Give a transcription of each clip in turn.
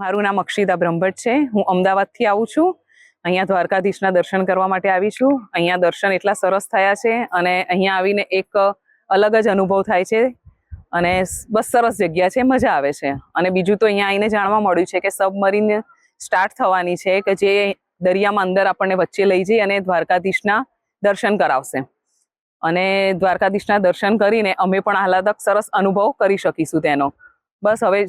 મારું નામ અક્ષિતા બ્રહ્મભટ્ટ છે. હું અમદાવાદથી આવું છું. અહીંયા દ્વારકાધીશના દર્શન કરવા માટે આવી છું. અહીંયા દર્શન એટલા સરસ થયા છે અને અહીંયા આવીને એક અલગ જ અનુભવ થાય છે અને બસ સરસ જગ્યા છે, મજા આવે છે. અને બીજું તો અહીંયા આવીને જાણવા મળ્યું છે કે સબમરીન સ્ટાર્ટ થવાની છે કે જે દરિયામાં અંદર આપણને વચ્ચે લઈ જઈ અને દ્વારકાધીશના દર્શન કરાવશે. અને દ્વારકાધીશના દર્શન કરીને અમે પણ આહલાદક સરસ અનુભવ કરી શકીશું તેનો. બસ હવે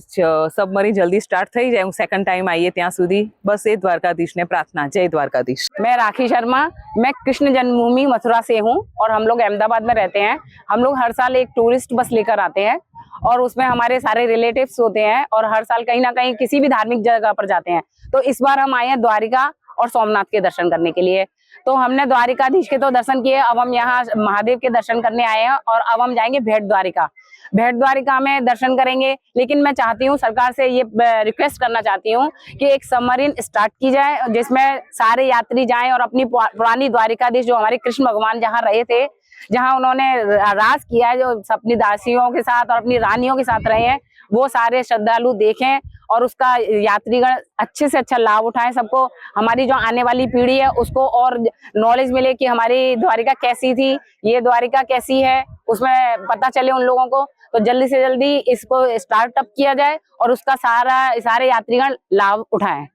સબમરીન જલ્દી સ્ટાર્ટ થઈ જાય હું સેકન્ડ ટાઈમ આવીએ ત્યાં સુધી બસ એ દ્વારકાધીશને પ્રાર્થના જય દ્વારકાધીશ मैं राखी शर्मा मैं कृष्ण जन्मभूमि मथुरा से हूँ और हम लोग अहमदाबाद में रहते हैं हम लोग हर साल एक टूरिस्ट बस लेकर आते हैं और उसमें हमारे सारे रिलेटिव्स होते हैं और हर साल कहीं ना कहीं किसी भी धार्मिक जगह पर जाते हैं तो इस बार हम आए हैं द्वारिका और सोमनाथ के दर्शन करने के लिए तो हमने द्वारिकाधीश के तो दर्शन किए, अब हम यहाँ महादेव के दर्शन करने आए हैं और अब हम जाएँगे भेंट द्वारिका। भेंट द्वारिका में दर्शन करेंगे, लेकिन मैं चाहती हूँ सरकार से ये रिक्वेस्ट करना चाहती हूँ कि एक सबमरीन स्टार्ट की जाए, जिसमें सारे यात्री जाएँ और अपनी पुरानी द्वारिकाधीश जो हमारे कृष्ण भगवान जहाँ रहे थे, जहाँ उन्होंने राज किया है, जो अपनी दासियों के साथ और अपनी रानियों के साथ रहे हैं, वो सारे श्रद्धालु देखें और उसका यात्रीगण अच्छे से अच्छा लाभ उठाएं सबको हमारी जो आने वाली पीढ़ी है उसको और नॉलेज मिले कि हमारी द्वारिका कैसी थी ये द्वारिका कैसी है उसमें पता चले उन लोगों को तो जल्दी से जल्दी इसको स्टार्टअप किया जाए और उसका सारा सारे यात्रीगण लाभ उठाएं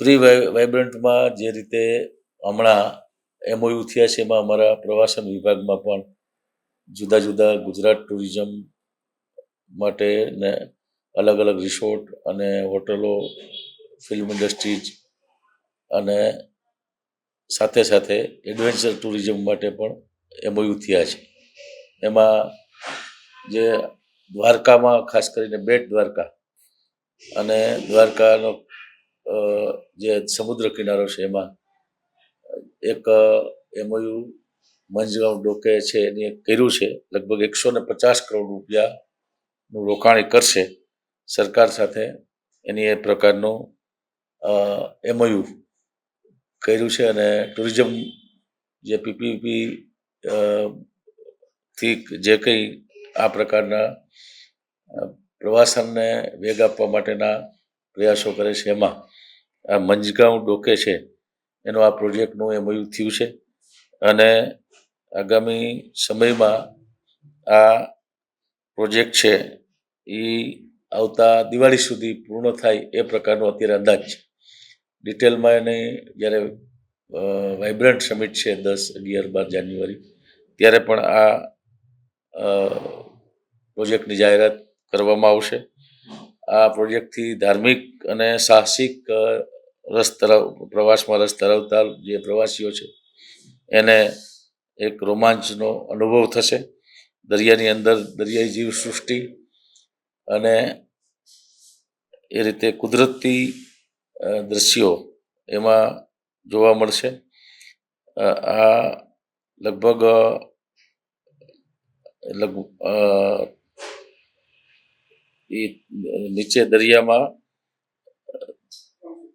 પ્રી વાઇબ્રન્ટમાં જે રીતે હમણાં એમઓયુ થયા છે એમાં અમારા પ્રવાસન વિભાગમાં પણ જુદા જુદા ગુજરાત ટુરિઝમ માટે ને અલગ અલગ રિસોર્ટ અને હોટલો, ફિલ્મ ઇન્ડસ્ટ્રીઝ અને સાથે સાથે એડવેન્ચર ટુરિઝમ માટે પણ એમઓયુ થયા છે. એમાં જે દ્વારકામાં ખાસ કરીને બેટ દ્વારકા અને દ્વારકાનો જે સમુદ્ર કિનારો છે એમાં એક એમઓયુ મંજગાંવ ડોકે છે એની કર્યું છે, લગભગ એકસો ને પચાસ કરોડ રૂપિયાનું રોકાણ કરશે. સરકાર સાથે એની એ પ્રકારનું એમઓયુ કર્યું છે અને ટુરિઝમ જે પીપીપી થી જે કંઈ આ પ્રકારના પ્રવાસનને વેગ આપવા માટેના પ્રયાસો કરે છે, એમાં આ મંજગાંવ ડોકે છે, એનો આ પ્રોજેક્ટનું એમઓયુ થયું છે અને આગામી સમયમાં આ પ્રોજેક્ટ છે એ આવતા દિવાળી સુધી પૂર્ણ થાય એ પ્રકારનો અત્યારે અંદાજ છે. ડિટેલમાં એને જ્યારે વાઇબ્રન્ટ સમિટ છે દસ અગિયાર બાર જાન્યુઆરી, ત્યારે પણ આ પ્રોજેક્ટની જાહેરાત કરવામાં આવશે. આ પ્રોજેક્ટથી ધાર્મિક અને સાહસિક રસ ધરાવ, પ્રવાસમાં રસ ધરાવતા જે પ્રવાસીઓ છે, એને એક રોમાંચનો અનુભવ થશે. દરિયાની અંદર દરિયાઈ જીવ સૃષ્ટિ અને એ રીતે કુદરતી દ્રશ્યો એમાં જોવા મળશે. આ લગભગ લગ એ નીચે દરિયામાં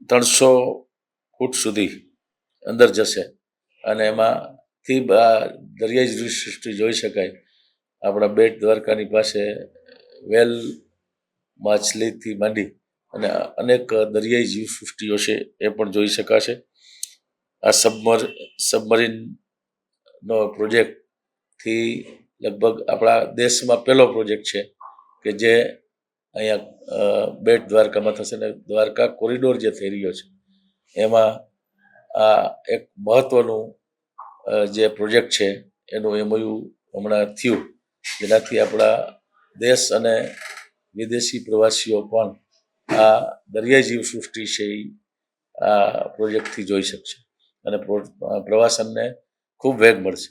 ત્રણસો ફૂટ સુધી અંદર જશે અને એમાંથી દરિયાઈ સૃષ્ટિ જોઈ શકાય. આપણા બેટ દ્વારકાની પાસે વેલ માછલીથી માંડી અને અનેક દરિયાઈ જીવ સૃષ્ટિઓ છે એ પણ જોઈ શકાશે. આ સબમર, સબમરીનનો પ્રોજેક્ટથી લગભગ આપણા દેશમાં પહેલો પ્રોજેક્ટ છે કે જે અહીંયા બેટ દ્વારકામાં થશે ને દ્વારકા કોરિડોર જે થઈ રહ્યો છે એમાં આ એક મહત્વનું જે પ્રોજેક્ટ છે એનું એમઓયુ હમણાં થયું. જેનાથી આપણા દેશ અને વિદેશી પ્રવાસીઓ પણ આ દરિયાઈ જીવ સૃષ્ટિ છે એ આ પ્રોજેક્ટથી જોઈ શકશે. અને પ્રવાસનને ખૂબ વેગ મળશે.